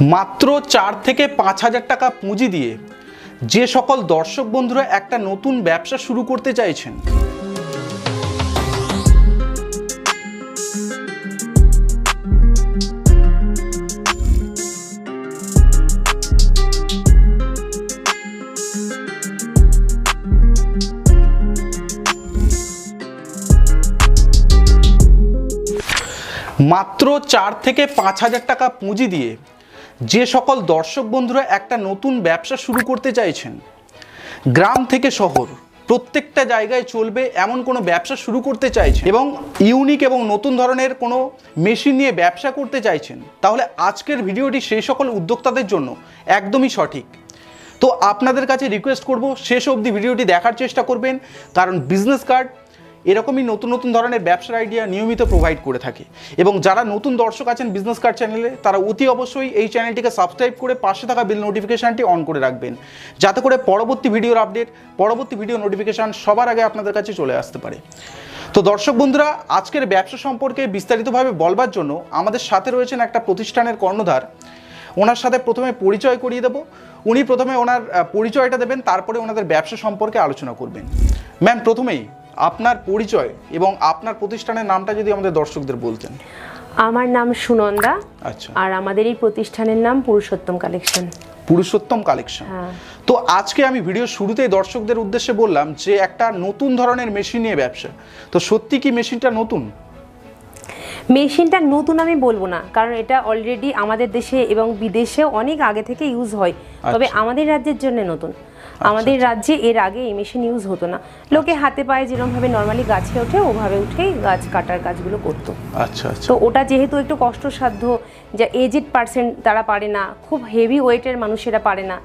মাত্র চার থেকে পাঁচ হাজার টাকা পুঁজি দিয়ে যে সকল দর্শক বন্ধুরা একটা নতুন ব্যবসা শুরু করতে চাইছেন। মাত্র চার থেকে পাঁচ হাজার টাকা পুঁজি দিয়ে যে সকল দর্শক বন্ধুরা একটা নতুন ব্যবসা শুরু করতে চাইছেন, গ্রাম থেকে শহর, প্রত্যেকটা জায়গায় চলবে এমন কোনো ব্যবসা শুরু করতে চাইছেন এবং ইউনিক এবং নতুন ধরনের কোনো মেশিন নিয়ে ব্যবসা করতে চাইছেন, তাহলে আজকের ভিডিওটি সেই সকল উদ্যোক্তাদের জন্য একদমই সঠিক। তো আপনাদের কাছে রিকোয়েস্ট করব, শেষ অবধি ভিডিওটি দেখার চেষ্টা করবেন, কারণ বিজনেস কার্ড এরকমই নতুন নতুন ধরনের ব্যবসার আইডিয়া নিয়মিত প্রোভাইড করে থাকে। এবং যারা নতুন দর্শক আছেন বিজনেস কার্ড চ্যানেলে তারা অতি অবশ্যই এই চ্যানেলটিকে সাবস্ক্রাইব করে পাশে থাকা বিল নোটিফিকেশানটি অন করে রাখবেন। যাতে করে পরবর্তী ভিডিওর আপডেট পরবর্তী ভিডিও নোটিফিকেশান সবার আগে আপনাদের কাছে চলে আসতে পারে। তো দর্শক বন্ধুরা, আজকের ব্যবসা সম্পর্কে বিস্তারিতভাবে বলবার জন্য আমাদের সাথে রয়েছেন একটা প্রতিষ্ঠানের কর্ণধার। ওনার সাথে প্রথমে পরিচয় করিয়ে দেবো। উনি প্রথমে ওনার পরিচয়টা দেবেন, তারপরে ওনাদের ব্যবসা সম্পর্কে আলোচনা করবেন। ম্যাম প্রথমেই আপনার পরিচয় এবং আপনার প্রতিষ্ঠানের নামটা যদি আমাদের দর্শকদের বলতেন। আমার নাম সুনন্দা। আচ্ছা। আর আমাদের এই প্রতিষ্ঠানের নাম পুরুষোত্তম কালেকশন। পুরুষোত্তম কালেকশন। হ্যাঁ। তো আজকে আমি ভিডিও শুরুতেই দর্শকদের উদ্দেশ্যে বললাম যে একটা নতুন ধরনের মেশিন নিয়ে ব্যবসা। তো সত্যি কি মেশিনটা নতুন? মেশিনটা নতুন আমি বলব না কারণ এটা অলরেডি আমাদের দেশে এবং বিদেশে অনেক আগে থেকে ইউজ হয়। তবে আচ্ছা। আমাদের রাজ্যের জন্য নতুন। আমাদের রাজ্যে এর আগে এই মেশিন ইউজ হতো না। লোকে আচ্ছা। হাতে পায়ে যেরকমভাবে নর্মালি গাছে ওঠে ওভাবে উঠেই গাছ কাটার কাজগুলো করতো। আচ্ছা আচ্ছা। তো ওটা যেহেতু একটু কষ্টসাধ্য যা এজেড পার্সেন্ট তারা পারে না খুব হেভি ওয়েটের মানুষেরা পারে না।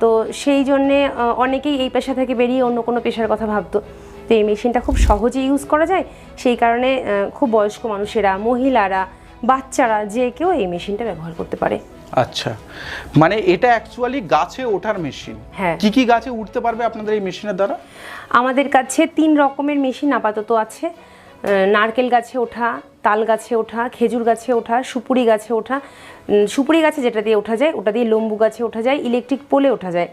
তো সেই জন্যে অনেকেই এই পেশা থেকে বেরিয়ে অন্য কোনো পেশার কথা ভাবতো। তো এই মেশিনটা খুব সহজে ইউজ করা যায়। সেই কারণে খুব বয়স্ক মানুষেরা মহিলারা বাচ্চারা যে কেউ এই মেশিনটা ব্যবহার করতে পারে। আচ্ছা। মানে এটা অ্যাকচুয়ালি গাছে ওঠার মেশিন হ্যাঁ। কি কি গাছে উঠতে পারবে আপনাদের এই মেশিনের দ্বারা? আমাদের কাছে তিন রকমের মেশিন আপাতত আছে। নারকেল গাছে ওঠা তাল গাছে ওঠা খেজুর গাছে ওঠা সুপুরি গাছে ওঠা। সুপুরি গাছে যেটা দিয়ে ওঠা যায় ওটা দিয়ে লম্বু গাছে ওঠা যায় ইলেকট্রিক পোলে ওঠা যায়।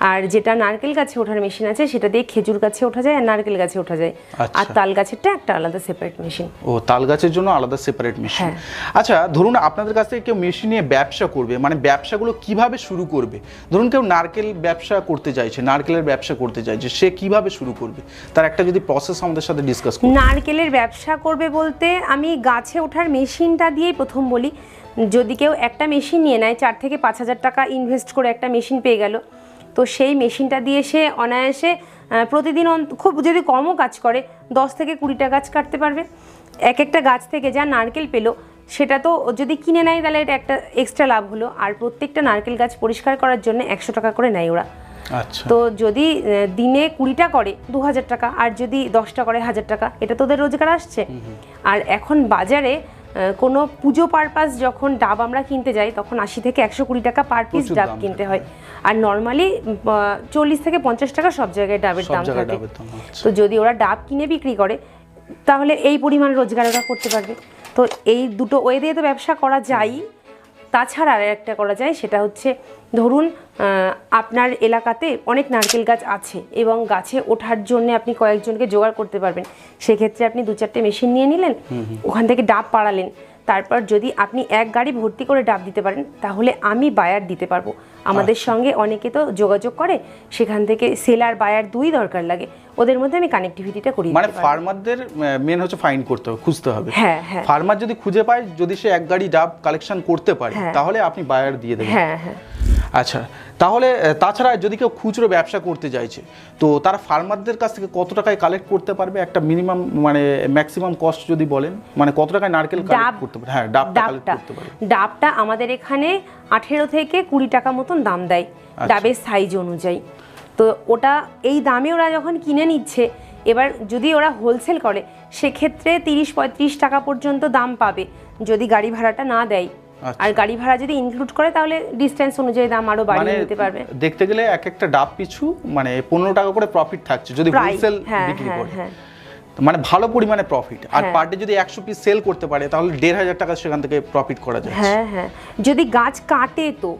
আর যেটা নারকেল গাছে ওঠার মেশিন আছে সেটা দিয়ে খেজুর গাছে ওঠা যায় আর নারকেল গাছে ওঠা যায়। আর আচ্ছা। তাল গাছেরটা একটা আলাদা সেপারেট মেশিন ও তাল গাছের জন্য আলাদা সেপারেট মেশিন হ্যাঁ। আচ্ছা ধরুন আপনাদের কাছ থেকে কেউ মেশিন নিয়ে ব্যবসা করবে মানে ব্যবসাগুলো কীভাবে শুরু করবে? ধরুন কেউ নারকেল ব্যবসা করতে চাইছে নারকেলের ব্যবসা করতে চাইছে সে কীভাবে শুরু করবে? তার একটা যদি প্রসেস আমাদের সাথে ডিসকাস করুন। নারকেলের ব্যবসা করবে বলতে আমি গাছে ওঠার মেশিনটা দিয়েই প্রথম বলি। যদি কেউ একটা মেশিন নিয়ে নেয় চার থেকে পাঁচ হাজার টাকা ইনভেস্ট করে একটা মেশিন পেয়ে গেল। তো সেই মেশিনটা দিয়ে সে অনায়াসে প্রতিদিন খুব যদি কমও কাজ করে দশ থেকে কুড়িটা গাছ কাটতে পারবে। এক একটা গাছ থেকে যা নারকেল পেল সেটা তো যদি কিনে নেয় তাহলে এটা একটা এক্সট্রা লাভ হলো। আর প্রত্যেকটা নারকেল গাছ পরিষ্কার করার জন্য একশো টাকা করে নেয় ওরা। আচ্ছা। তো যদি দিনে কুড়িটা করে দু হাজার টাকা আর যদি দশটা করে হাজার টাকা এটা তোদের রোজগার আসছে। আর এখন বাজারে কোনো পুজো পারপাস যখন ডাব আমরা কিনতে যাই তখন আশি থেকে একশো কুড়ি টাকা পার পিস ডাব কিনতে হয়। আর নর্মালি চল্লিশ থেকে পঞ্চাশ টাকা সব জায়গায় ডাবের দাম থাকে। আচ্ছা। তো যদি ওরা ডাব কিনে বিক্রি করে তাহলে এই পরিমাণ রোজগার ওরা করতে পারবে। তো এই দুটো ওয়ে দিয়ে তো ব্যবসা করা যায়। তাছাড়া আর একটা করা যায় সেটা হচ্ছে ধরুন আপনার এলাকাতে অনেক নারকেল গাছ আছে এবং গাছে ওঠার জন্য আপনি কয়েকজনকে জোগাড় করতে পারবেন। সেক্ষেত্রে আপনি দু চারটে মেশিন নিয়ে নিলেন ওখান থেকে ডাব পাড়ালেন। তারপর যদি আপনি এক গাড়ি ভর্তি করে ডাব দিতে পারেন তাহলে আমি বায়ার দিতে পারব। আমাদের সঙ্গে অনেকে তো যোগাযোগ করে সেখান থেকে সেলার বায়ার দুই দরকার লাগে। ওদের মধ্যে আমি কানেক্টিভিটিটা করি মানে ফার্মারদের মেন হচ্ছে ফাইন করতে হবে খুঁজতে হবে। হ্যাঁ হ্যাঁ। ফার্মার যদি খুঁজে পায় যদি সে এক গাড়ি ডাব কালেকশন করতে পারে হ্যাঁ। তাহলে আপনি বায়ার দিয়ে দেবেন। হ্যাঁ হ্যাঁ। আচ্ছা তাহলে তাছাড়া যদি কেউ খুচরো ব্যবসা করতে চাইছে তো তারা ফার্মারদের কাছ থেকে কত টাকায় কালেক্ট করতে পারবে? একটা মিনিমাম মানে ম্যাক্সিমাম কস্ট যদি বলেন মানে কত টাকায় নারকেল কালেক্ট করতে পারে হ্যাঁ ডাবটা কালেক্ট করতে পারে ডাবটা আমাদের এখানে আঠেরো থেকে কুড়ি টাকা মতন দাম দেয় আচ্ছা। ডাবের সাইজ অনুযায়ী। তো ওটা এই দামে ওরা যখন কিনে নিচ্ছে এবার যদি ওরা হোলসেল করে সেক্ষেত্রে তিরিশ পঁয়ত্রিশ টাকা পর্যন্ত দাম পাবে যদি গাড়ি ভাড়াটা না দেয়। আর গাড়ি ভাড়া যদি ইনক্লুড করে তাহলে ডিস্টেন্স অনুযায়ী দাম আরও মানে বাড়িয়ে নিতে পারবে। দেখতে গেলে এক একটা ডাব পিছু মানে পনেরো টাকা করে প্রফিট থাকছে যদি হোলসেল হ্যাঁ বিক্রি হ্যাঁ করে। হ্যাঁ। মানে ভালো পরিমাণে প্রফিট আর। পার ডে যদি একশো পিস সেল করতে পারে তাহলে দেড় হাজার টাকা সেখান থেকে প্রফিট করা যায় হ্যাঁ হ্যাঁ। যদি গাছ কাটে তো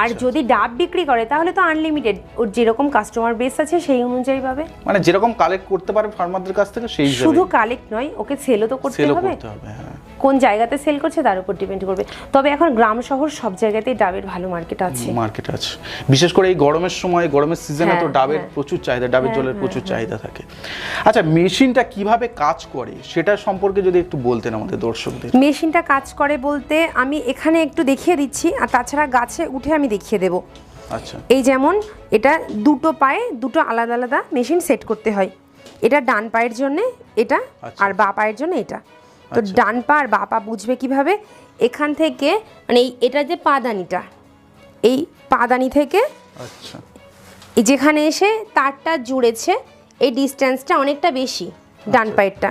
আর আচ্ছা। যদি ডাব বিক্রি করে তাহলে তো আনলিমিটেড ওর যেরকম কাস্টমার বেস আছে সেই অনুযায়ী পাবে। মানে যেরকম কালেক্ট করতে পারে ফার্মারদের কাছ থেকে সেই শুধু কালেক্ট নয় ওকে সেলও তো করতে সেলও হবে। করতে হবে হ্যাঁ। কোন জায়গাতে সেল করছে তার উপর ডিপেন্ড করবে। তবে এখন গ্রাম শহর সব জায়গাতেই ডাবের ভালো মার্কেট আছে। মার্কেট আছে। বিশেষ করে এই গরমের সময় গরমের সিজনে তো হ্যাঁ, ডাবের হ্যাঁ। প্রচুর চাহিদা ডাবের জলের প্রচুর চাহিদা থাকে। আচ্ছা মেশিনটা কীভাবে কাজ করে? সেটা সম্পর্কে যদি একটু বলতেন আমাদের দর্শকদের। মেশিনটা কাজ করে বলতে আমি এখানে একটু দেখিয়ে দিচ্ছি আর তাছাড়া গাছে উঠে আমি দেখিয়ে দেবো। আচ্ছা। এই যেমন এটা দুটো পায়ে দুটো আলাদা আলাদা মেশিন সেট করতে হয়। এটা ডান পায়ের জন্য এটা আচ্ছা। আর বা পায়ের জন্য এটা। তো আচ্ছা। ডান পা আর বা পা বুঝবে কীভাবে? এখান থেকে মানে এই এটা যে পাদানিটা এই পাদানি থেকে আচ্ছা। এই যেখানে এসে তারটা জুড়েছে এই ডিস্টেন্সটা অনেকটা বেশি ডান পায়েরটা।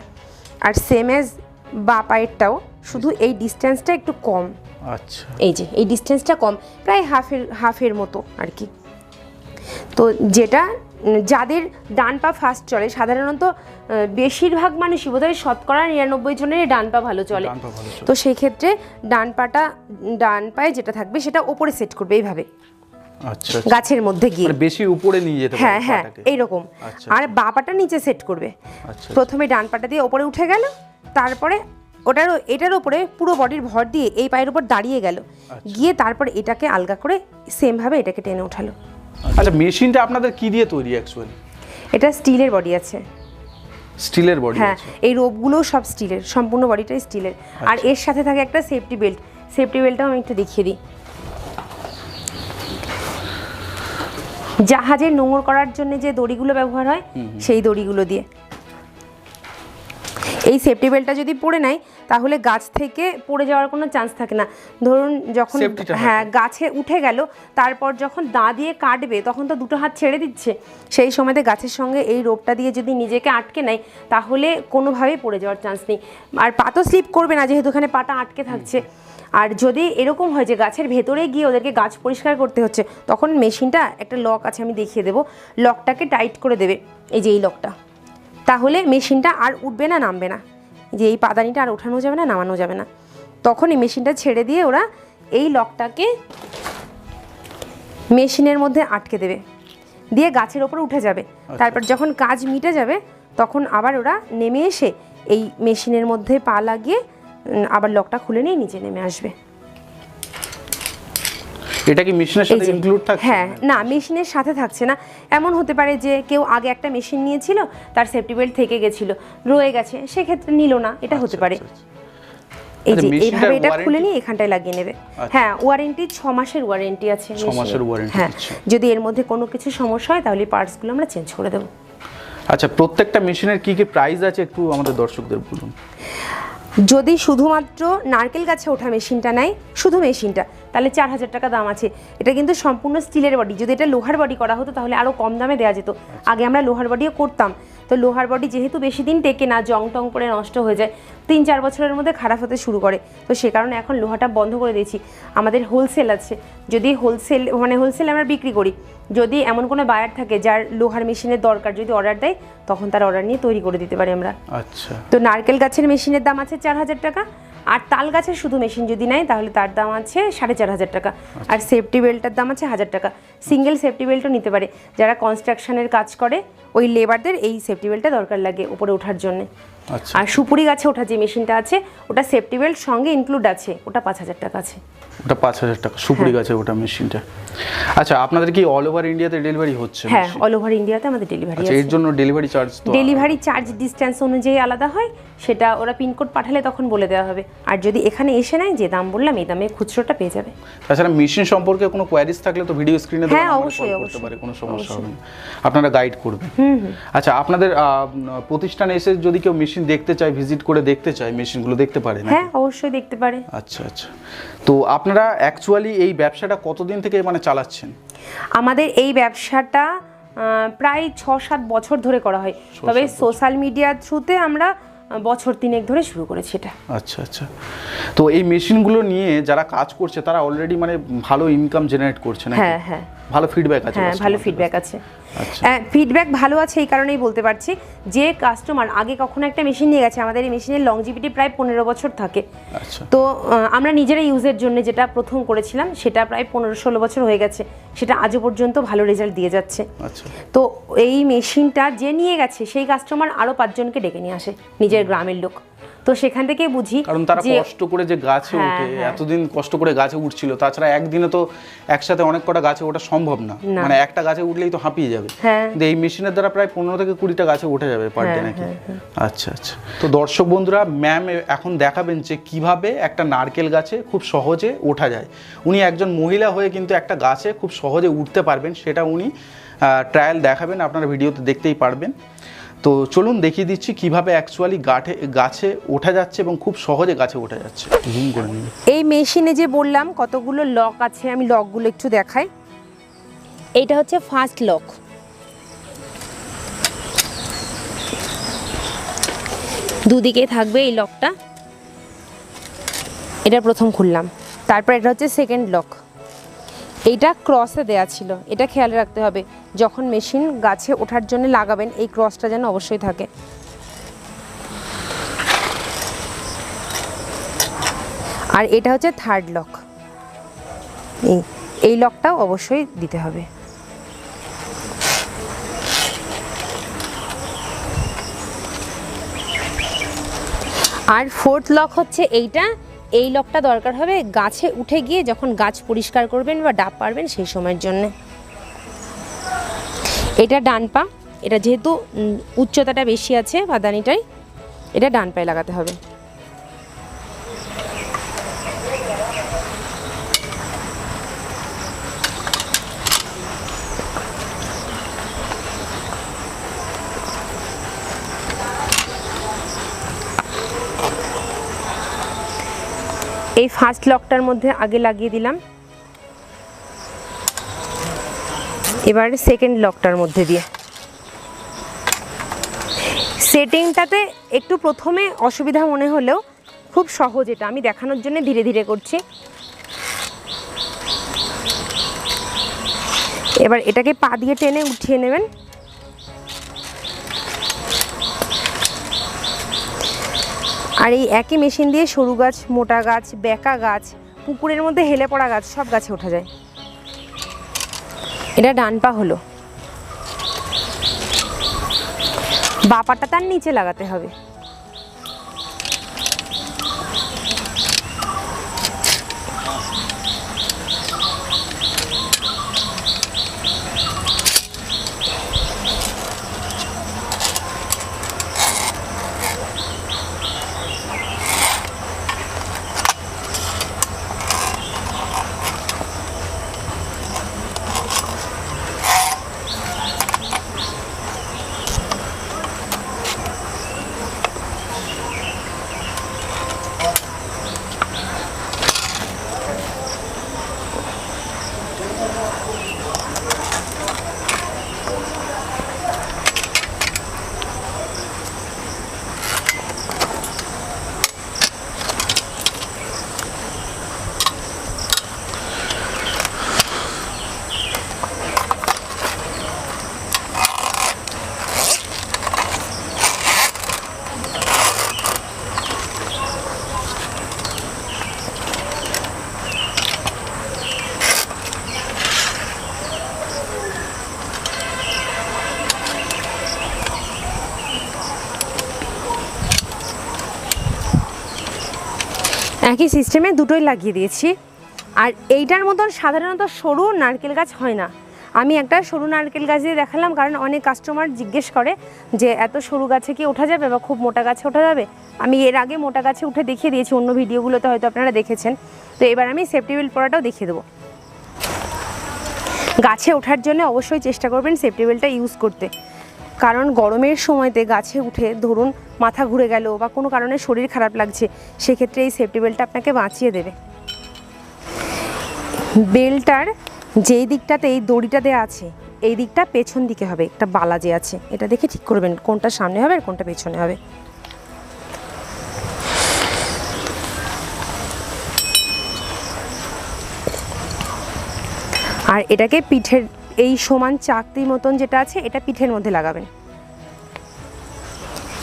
আর সেম এজ বা পায়েরটাও শুধু এই ডিস্টেন্সটা একটু কম। আচ্ছা। এই যে এই ডিস্টেন্সটা কম প্রায় হাফের হাফের মতো আর কি। তো যেটা যাদের ডান পা ফার্স্ট চলে সাধারণত বেশিরভাগ মানুষই বোধহয় শতকরা নিরানব্বই জনের ডান পা ভালো চলে। তো সেই ক্ষেত্রে ডান পাটা ডান পায়ে যেটা থাকবে সেটা ওপরে সেট করবে এইভাবে। আচ্ছা আচ্ছা। গাছের মধ্যে গিয়ে। মানে বেশি উপরে নিয়ে যেতে হ্যাঁ হ্যাঁ এইরকম। আচ্ছা, আর বাপাটা নিচে সেট করবে। প্রথমে ডান পাটা দিয়ে ওপরে উঠে গেল তারপরে ওটার এটার উপরে পুরো বডির ভর দিয়ে এই পায়ের উপর দাঁড়িয়ে গেল। গিয়ে তারপর এটাকে আলগা করে সেমভাবে এটাকে টেনে উঠালো। আচ্ছা মেশিনটা আপনাদের কি দিয়ে তৈরি অ্যাকচুয়ালি এটা স্টিলের বডি আছে। স্টিলের বডি হ্যাঁ এই রোপগুলো সব স্টিলের সম্পূর্ণ বডিটাই স্টিলের। আর আচ্ছা। এর সাথে থাকে একটা সেফটি বেল্ট সেফটি বেল্টটাও আমি একটু দেখিয়ে দিই। জাহাজের নোংর করার জন্য যে দড়িগুলো ব্যবহার হয় সেই দড়িগুলো দিয়ে। এই সেফটি বেল্টটা যদি পড়ে নেয় তাহলে গাছ থেকে পড়ে যাওয়ার কোনো চান্স থাকে না। ধরুন যখন হ্যাঁ গাছে উঠে গেল তারপর যখন দাঁ দিয়ে কাটবে তখন তো দুটো হাত ছেড়ে দিচ্ছে। সেই সময়তে গাছের সঙ্গে এই রোপটা দিয়ে যদি নিজেকে আটকে নেয় তাহলে কোনোভাবেই পড়ে যাওয়ার চান্স নেই। আর পা তো স্লিপ করবে না যেহেতু এখানে পাটা আটকে থাকছে। আর যদি এরকম হয় যে গাছের ভেতরে গিয়ে ওদেরকে গাছ পরিষ্কার করতে হচ্ছে তখন মেশিনটা একটা লক আছে আমি দেখিয়ে দেবো। লকটাকে টাইট করে দেবে। এই যে এই লকটা তাহলে মেশিনটা আর উঠবে না নামবে না। যে এই পাদানিটা আর ওঠানো যাবে না নামানো যাবে না। তখন এই মেশিনটা ছেড়ে দিয়ে ওরা এই লকটাকে মেশিনের মধ্যে আটকে দেবে। দিয়ে গাছের ওপর উঠে যাবে। তারপর যখন কাজ মিটে যাবে তখন আবার ওরা নেমে এসে এই মেশিনের মধ্যে পা লাগিয়ে আবার লকটা খুলে নিয়ে নিচে নেমে আসবে। এটা কি মেশিনের সাথে ইনক্লুড থাকছে? হ্যাঁ না মেশিনের সাথে থাকছে না। এমন হতে পারে যে কেউ আগে একটা মেশিন নিয়েছিল তার সেফটি বেল্ট থেকে গেছিল রয়ে গেছে সেক্ষেত্রে নিল না এটা হতে পারে। আচ্ছা, আচ্ছা। এই আচ্ছা, যে এইভাবে এটা খুলে নিয়ে এখানটায় লাগিয়ে নেবে। আচ্ছা। হ্যাঁ ওয়ারেন্টি ছ মাসের ওয়ারেন্টি আছে ছ মাসের warranty হ্যাঁ যদি এর মধ্যে কোনো কিছু সমস্যা হয় তাহলে পার্টসগুলো আমরা চেঞ্জ করে দেবো। আচ্ছা প্রত্যেকটা মেশিনের কি কি প্রাইস আছে একটু আমাদের দর্শকদের বলুন। যদি শুধুমাত্র নারকেল গাছে ওঠা মেশিনটা নেয় শুধু মেশিনটা তাহলে চার হাজার টাকা দাম আছে। এটা কিন্তু সম্পূর্ণ স্টিলের বডি যদি এটা লোহার বডি করা হতো তাহলে আরও কম দামে দেওয়া যেত। আগে আমরা লোহার বডিও করতাম। তো লোহার বডি যেহেতু বেশি দিন টেকে না জং টং করে নষ্ট হয়ে যায় তিন চার বছরের মধ্যে খারাপ হতে শুরু করে। তো সে কারণে এখন লোহাটা বন্ধ করে দিয়েছি। আমাদের হোলসেল আছে। যদি হোলসেল মানে হোলসেল আমরা বিক্রি করি। যদি এমন কোনো বায়ার থাকে যার লোহার মেশিনের দরকার যদি অর্ডার দেয় তখন তার অর্ডার নিয়ে তৈরি করে দিতে পারি আমরা। আচ্ছা। তো নারকেল গাছের মেশিনের দাম আছে চার হাজার টাকা। আর তাল গাছের শুধু মেশিন যদি নেয় তাহলে তার দাম আছে সাড়ে চার হাজার টাকা। আর সেফটি বেল্টের দাম আছে হাজার টাকা। সিঙ্গেল সেফটি বেল্টও নিতে পারে। যারা কনস্ট্রাকশনের কাজ করে ওই লেবারদের এই সেফটি বেল্টটা দরকার লাগে উপরে ওঠার জন্য। আচ্ছা আর সুপুরি গাছে ওঠা যে মেশিনটা আছে ওটা সেফটি বেল্ট সঙ্গে ইনক্লুড আছে ওটা পাঁচ হাজার টাকা আছে। ওটা পাঁচ হাজার টাকা সুপুরি গাছে ওটা মেশিনটা। আচ্ছা আপনাদের কি অল ওভার ইন্ডিয়াতে ডেলিভারি হচ্ছে হ্যাঁ অল ওভার ইন্ডিয়াতে আমাদের ডেলিভারি আচ্ছা আছে। এর জন্য ডেলিভারি চার্জ তো ডেলিভারি চার্জ ডিস্টেন্স অনুযায়ী আলাদা হয় সেটা ওরা পিনকোড পাঠালে তখন বলে দেওয়া হবে। আর যদি এখানে এসে নেয় যে দাম বললাম এই দামে খুচরোটা পেয়ে যাবে। তাছাড়া মেশিন সম্পর্কে কোনো কোয়ারিজ থাকলে তো ভিডিও স্ক্রিনে হ্যাঁ, অবশ্যই, করতে অবশ্যই। পারে কোনো সমস্যা হবে না। আপনারা গাইড করবেন। আচ্ছা আপনাদের প্রতিষ্ঠানে এসে যদি কেউ মেশিন দেখতে চায় ভিজিট করে দেখতে চায় মেশিনগুলো দেখতে পারে না হ্যাঁ অবশ্যই দেখতে পারে। আচ্ছা আচ্ছা। তো আপনারা অ্যাকচুয়ালি এই ব্যবসাটা কতদিন থেকে মানে চালাচ্ছেন? আমাদের এই ব্যবসাটা প্রায় ছ সাত বছর ধরে করা হয়। তবে সোশ্যাল মিডিয়ার থ্রুতে আমরা বছর তিনেক ধরে শুরু করেছি এটা। আচ্ছা আচ্ছা। তো এই মেশিনগুলো নিয়ে যারা কাজ করছে তারা অলরেডি মানে ভালো ইনকাম জেনারেট করছে না হ্যাঁ হ্যাঁ। ভালো ফিডব্যাক আছে হ্যাঁ ভালো ফিডব্যাক আছে। থেকে। আচ্ছা। ফিডব্যাক ভালো আছে এই কারণেই বলতে পারছি যে কাস্টমার আগে কখনো একটা মেশিন নিয়ে গেছে আমাদের এই মেশিনের লংজিভিটি প্রায় পনেরো বছর থাকে। আচ্ছা। তো আমরা নিজেরা ইউজের জন্য যেটা প্রথম করেছিলাম সেটা প্রায় পনেরো ষোলো বছর হয়ে গেছে। সেটা আজও পর্যন্ত ভালো রেজাল্ট দিয়ে যাচ্ছে। আচ্ছা। তো এই মেশিনটা যে নিয়ে গেছে সেই কাস্টমার আরও পাঁচজনকে ডেকে নিয়ে আসে নিজের গ্রামের লোক। তো সেখান থেকে বুঝি কারণ তারা কষ্ট করে যে গাছে হ্যাঁ, ওঠে হ্যাঁ। এতদিন কষ্ট করে গাছে উঠছিল তাছাড়া একদিনে তো একসাথে অনেক কটা গাছে ওঠা সম্ভব না। মানে একটা গাছে উঠলেই তো হাঁপিয়ে যাবে। হ্যাঁ। কিন্তু এই মেশিনের দ্বারা প্রায় পনেরো থেকে কুড়িটা গাছে উঠে যাবে পার ডে হ্যাঁ, নাকি আচ্ছা আচ্ছা। তো দর্শক বন্ধুরা ম্যাম এখন দেখাবেন যে কীভাবে একটা নারকেল গাছে খুব সহজে ওঠা যায়। উনি একজন মহিলা হয়ে কিন্তু একটা গাছে খুব সহজে উঠতে পারবেন সেটা উনি ট্রায়াল দেখাবেন আপনারা ভিডিওতে দেখতেই পারবেন। তো চলুন দেখিয়ে দিচ্ছি কীভাবে অ্যাকচুয়ালি গাঠে গাছে ওঠা যাচ্ছে এবং খুব সহজে গাছে ওঠা যাচ্ছে। জুম করে নিন। এই মেশিনে যে বললাম কতগুলো লক আছে আমি লকগুলো একটু দেখাই। এইটা হচ্ছে ফার্স্ট লক দুদিকে থাকবে এই লকটা এটা প্রথম খুললাম। তারপর এটা হচ্ছে সেকেন্ড লক এইটা ক্রসে দেয়া ছিল। এটা খেয়াল রাখতে হবে। যখন মেশিন গাছে ওঠার জন্য লাগাবেন, এই ক্রসটা যেন অবশ্যই থাকে। আর এটা হচ্ছে থার্ড লক এই এই লকটাও অবশ্যই দিতে হবে। আর ফোর্থ লক হচ্ছে এইটা। এই লকটা দরকার হবে গাছে উঠে গিয়ে যখন গাছ পরিষ্কার করবেন বা ডাব পারবেন সেই সময়ের জন্য। এটা ডান পা, এটা যেহেতু উচ্চতাটা বেশি আছে বাদানিটাই, এটা ডান পায়ে লাগাতে হবে। এই ফার্স্ট লকটার মধ্যে আগে লাগিয়ে দিলাম। এবার সেকেন্ড লকটার মধ্যে দিয়ে। সেটিংটাতে একটু প্রথমে অসুবিধা মনে হলেও খুব সহজ এটা, আমি দেখানোর জন্য ধীরে ধীরে করছি। এবার এটাকে পা দিয়ে টেনে উঠিয়ে নেবেন। আর এই একই মেশিন দিয়ে সরু গাছ, মোটা গাছ, বেকা গাছ, পুকুরের মধ্যে হেলে পড়া গাছ সব গাছে ওঠা যায়। এটা ডান পা হলো। বাপাটা তার নিচে লাগাতে হবে। একই সিস্টেমে দুটোই লাগিয়ে দিয়েছি। আর এইটার মতন সাধারণত সরু নারকেল গাছ হয় না। আমি একটা সরু নারকেল গাছ দিয়ে দেখালাম, কারণ অনেক কাস্টমার জিজ্ঞেস করে যে, এত সরু গাছে কি ওঠা যাবে বা খুব মোটা গাছে ওঠা যাবে? আমি এর আগে মোটা গাছে উঠে দেখিয়ে দিয়েছি, অন্য ভিডিওগুলোতে হয়তো আপনারা দেখেছেন। তো এবার আমি সেফটি বেল্ট পরাটাও দেখিয়ে দেবো। গাছে ওঠার জন্য অবশ্যই চেষ্টা করবেন সেফটি বেল্টটা ইউজ করতে। কারণ গরমের সময়তে গাছে উঠে ধরুন মাথা ঘুরে গেল বা কোনো কারণে শরীর খারাপ লাগছে, সেক্ষেত্রে এই সেফটি বেল্টটা আপনাকে বাঁচিয়ে দেবে। বেলটার যেই দিকটাতে এই দড়িটা দেওয়া আছে, এই দিকটা পেছন দিকে হবে, একটা বালা যে আছে, এটা দেখে ঠিক করবেন কোনটা সামনে হবে আর কোনটা পেছনে হবে। আর এটাকে পিঠের এই সমান চাকতির মতন যেটা আছে, এটা পিঠের মধ্যে লাগাবেন।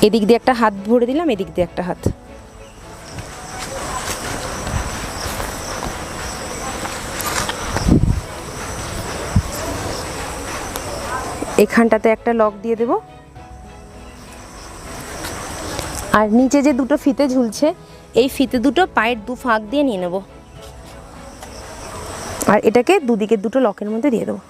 এদিক দিয়ে একটা হাত ভরে দিলাম, এদিক দিয়ে একটা হাত। এখানটাতে একটা লক দিয়ে দেব। আর নিচে যে দুটো ফিতে ঝুলছে, এই ফিতে দুটো পায়ের দু ফাঁক দিয়ে নিয়ে নেব। আর এটাকে দুদিকের দুটো লকের মধ্যে দিয়ে দেবো।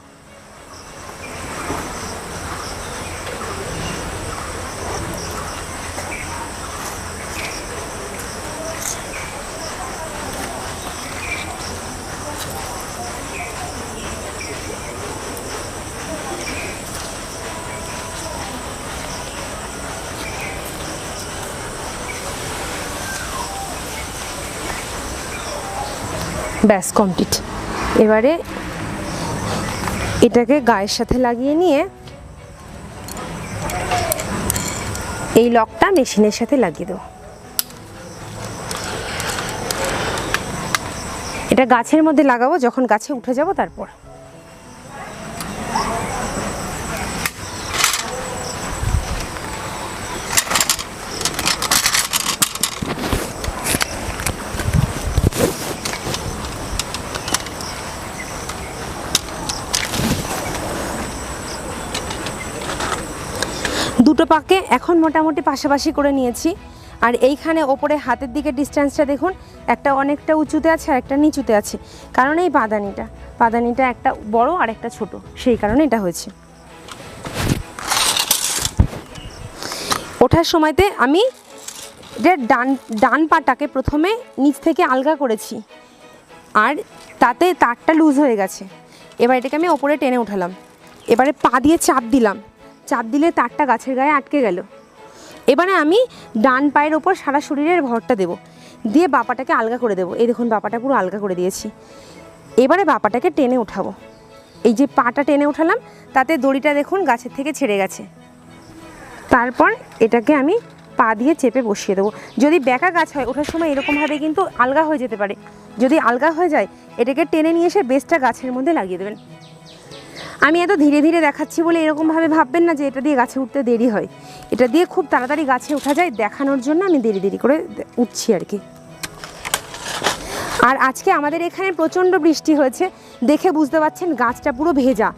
ব্যাস কমপ্লিট এবারে এটাকে গায়ের সাথে লাগিয়ে নিয়ে এই লকটা মেশিনের সাথে লাগিয়ে দেবো। এটা গাছের মধ্যে লাগাবো, যখন গাছে উঠে যাব তারপর। দুটো পাকে এখন মোটামুটি পাশাপাশি করে নিয়েছি। আর এইখানে ওপরে হাতের দিকে ডিস্টেন্সটা দেখুন, একটা অনেকটা উঁচুতে আছে আর একটা নিচুতে আছে। কারণ এই বাদানিটা বাদানিটা একটা বড় আর একটা ছোট, সেই কারণে এটা হয়েছে। ওঠার সময়তে আমি যে ডান ডান পাটাকে প্রথমে নিচ থেকে আলগা করেছি, আর তাতে তারটা লুজ হয়ে গেছে। এবার এটাকে আমি ওপরে টেনে উঠালাম। এবারে পা দিয়ে চাপ দিলাম। চাপ দিলে তারটা গাছের গায়ে আটকে গেল। এবারে আমি ডান পায়ের ওপর সারা শরীরের ভরটা দেব। দিয়ে বাপাটাকে আলগা করে দেবো। এই দেখুন বাপাটা পুরো আলগা করে দিয়েছি। এবারে বাপাটাকে টেনে উঠাবো। এই যে পাটা টেনে উঠালাম, তাতে দড়িটা দেখুন গাছের থেকে ছেড়ে গেছে। তারপর এটাকে আমি পা দিয়ে চেপে বসিয়ে দেবো। যদি বেঁকা গাছ হয়, ওঠার সময় এরকমভাবে কিন্তু আলগা হয়ে যেতে পারে। যদি আলগা হয়ে যায়, এটাকে টেনে নিয়ে এসে বেসটা গাছের মধ্যে লাগিয়ে দেবেন। আমি এত ধীরে ধীরে দেখাচ্ছি বলে এরকমভাবে ভাববেন না যে এটা দিয়ে গাছে উঠতে দেরি হয়। এটা দিয়ে খুব তাড়াতাড়ি গাছে ওঠা যায়, দেখানোর জন্য আমি দেরি দেরি করে উঠছি আর কি। আর আজকে আমাদের এখানে প্রচণ্ড বৃষ্টি হয়েছে, দেখে বুঝতে পারছেন গাছটা পুরো ভেজা।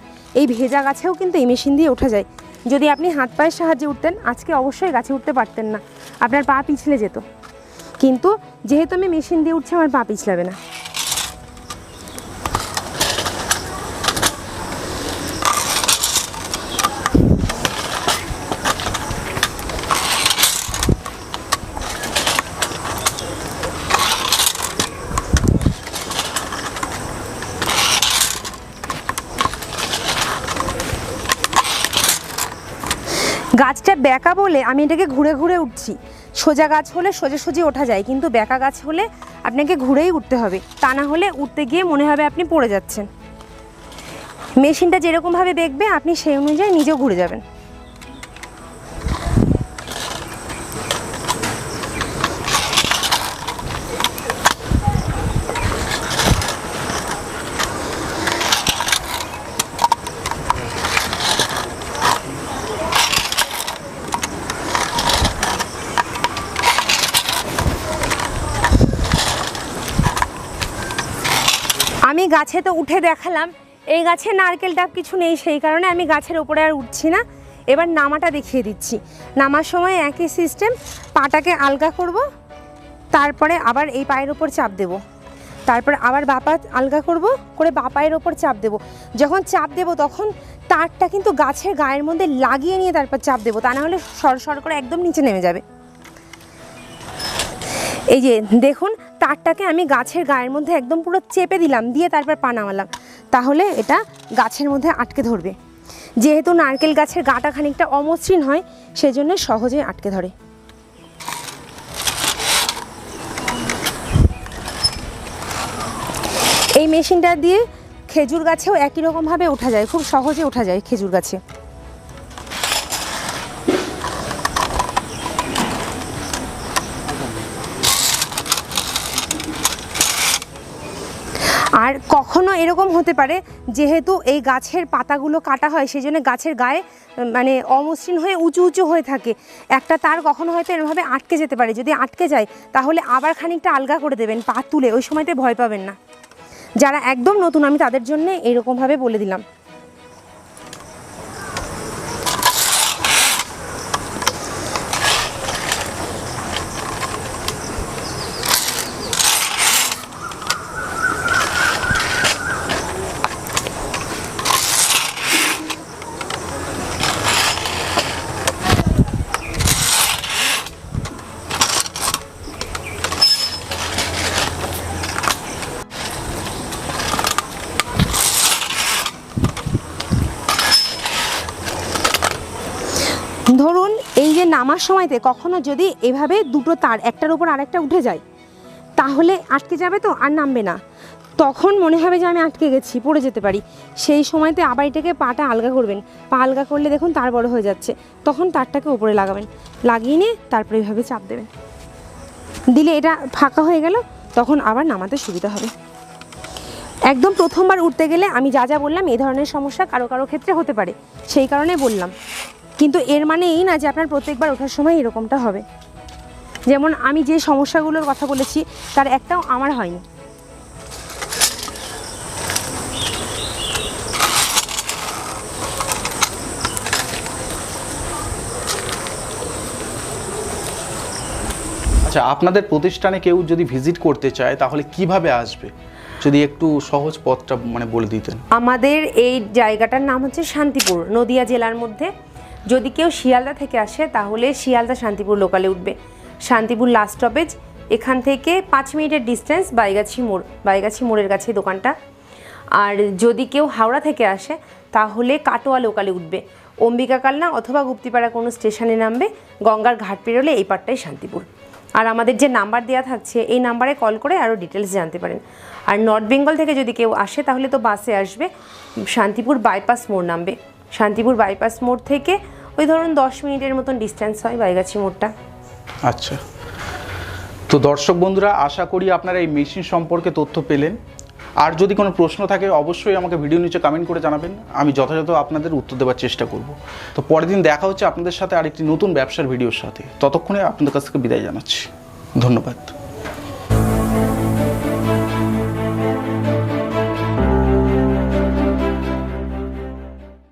এই ভেজা গাছেও কিন্তু এই মেশিন দিয়ে ওঠা যায়। যদি আপনি হাত পায়ের সাহায্যে উঠতেন, আজকে অবশ্যই গাছে উঠতে পারতেন না। আপনার পা পিছলে যেত। কিন্তু যেহেতু আমি মেশিন দিয়ে উঠছি, আমার পা পিছলাবে না। বেঁকা বলে আমি এটাকে ঘুরে ঘুরে উঠছি। সোজা গাছ হলে সোজা সোজাসুজি ওঠা যায়, কিন্তু বেঁকা গাছ হলে আপনাকে ঘুরেই উঠতে হবে। তা না হলে উঠতে গিয়ে মনে হবে আপনি পড়ে যাচ্ছেন। মেশিনটা যেরকমভাবে দেখবে, আপনি সেই অনুযায়ী নিজেও ঘুরে যাবেন। আমি গাছে তো উঠে দেখালাম। এই গাছে নারকেল ডাব কিছু নেই, সেই কারণে আমি গাছের ওপরে আর উঠছি না। এবার নামাটা দেখিয়ে দিচ্ছি। নামার সময় একই সিস্টেম পাটাকে আলগা করব, তারপরে আবার এই পায়ের ওপর চাপ দেব। তারপর আবার বাপা আলগা করব, করে বাপায়ের ওপর চাপ দেব। যখন চাপ দেব তখন তারটা কিন্তু গাছের গায়ের মধ্যে লাগিয়ে নিয়ে তারপর চাপ দেবো। তা না হলে সর সর করে একদম নিচে নেমে যাবে। এই যে দেখুন তারটাকে আমি গাছের গায়ের মধ্যে একদম পুরো চেপে দিলাম, দিয়ে তারপর পা নামালাম। তাহলে এটা গাছের মধ্যে আটকে ধরবে। যেহেতু নারকেল গাছের গাটা খানিকটা অমসৃণ হয়, সেজন্য সহজে আটকে ধরে। এই মেশিনটা দিয়ে খেজুর গাছেও একই রকমভাবে ওঠা যায়, খুব সহজে ওঠা যায় খেজুর গাছে। আর কখনো এরকম হতে পারে, যেহেতু এই গাছের পাতাগুলো কাটা হয় সেই জন্য গাছের গায়ে মানে অমসৃণ হয়ে উঁচু উঁচু হয়ে থাকে। একটা তার কখনো হয়তো এরভাবে আটকে যেতে পারে। যদি আটকে যায়, তাহলে আবার খানিকটা আলগা করে দেবেন, পা তুলে। ওই সময়তে ভয় পাবেন না। যারা একদম নতুন, আমি তাদের জন্য এরকমভাবে বলে দিলাম ধরুন এই যে নামার সময়তে কখনো যদি এভাবে দুটো তার, একটার উপর আরেকটা উঠে যায়, তাহলে আটকে যাবে তো? আর নামবে না। তখন মনে হবে যে আমি আটকে গেছি, পড়ে যেতে পারি। সেই সময়তে আবার এটাকে পাটা আলগা করবেন। পা আলগা করলে দেখুন তার বড় হয়ে যাচ্ছে। তখন তারটাকে উপরে লাগাবেন। লাগিয়ে নিয়ে তারপরে এইভাবে চাপ দেবেন। দিলে এটা ফাঁকা হয়ে গেল, তখন আবার নামাতে সুবিধা হবে। একদম প্রথমবার উঠতে গেলে আমি যা যা বললাম এই ধরনের সমস্যা কারও কারও ক্ষেত্রে হতে পারে। সেই কারণে বললাম। কিন্তু এর মানে এই না যে আপনার প্রত্যেকবার ওঠার সময় এরকমটা হবে। যেমন আমি যে সমস্যাগুলোর কথা বলেছি তার একটাও আমার হয়নি। আচ্ছা আপনাদের প্রতিষ্ঠানে কেউ যদি ভিজিট করতে চায় তাহলে কীভাবে আসবে? যদি একটু সহজ পথটা মানে বলে দিতেন। আমাদের এই জায়গাটার নাম হচ্ছে শান্তিপুর নদিয়া জেলার মধ্যে। যদি কেউ শিয়ালদা থেকে আসে, তাহলে শিয়ালদা শান্তিপুর লোকালে উঠবে। শান্তিপুর লাস্ট স্টপেজ এখান থেকে পাঁচ মিনিটের ডিস্টেন্স বাইগাছি মোড়, বাইগাছি মোড়ের কাছে দোকানটা। আর যদি কেউ হাওড়া থেকে আসে, তাহলে কাটোয়া লোকালে উঠবে। অম্বিকা কালনা অথবা গুপ্তিপাড়া কোনো স্টেশনে নামবে, গঙ্গার ঘাট পেরোলে এই পাটটাই শান্তিপুর। আর আমাদের যে নাম্বার দেওয়া থাকছে, এই নাম্বারে কল করে আরও ডিটেলস জানতে পারেন। আর নর্থ বেঙ্গল থেকে যদি কেউ আসে, তাহলে তো বাসে আসবে। শান্তিপুর বাইপাস মোড় নামবে। শান্তিপুর বাইপাস মোড় থেকে ওই ধরুন দশ মিনিটের মতন ডিস্টেন্স হয় বাইগাছি মোড়টা। আচ্ছা। তো দর্শক বন্ধুরা, আশা করি আপনারা এই মেশিন সম্পর্কে তথ্য পেলেন। আর যদি কোনো প্রশ্ন থাকে, অবশ্যই আমাকে ভিডিও নিচে কমেন্ট করে জানাবেন। আমি যথাযথ আপনাদের উত্তর দেওয়ার চেষ্টা করব। তো পরের দিন দেখা হচ্ছে আপনাদের সাথে আরেকটি নতুন ব্যবসার ভিডিওর সাথে। ততক্ষণে আপনাদের কাছ থেকে বিদায় জানাচ্ছি। ধন্যবাদ।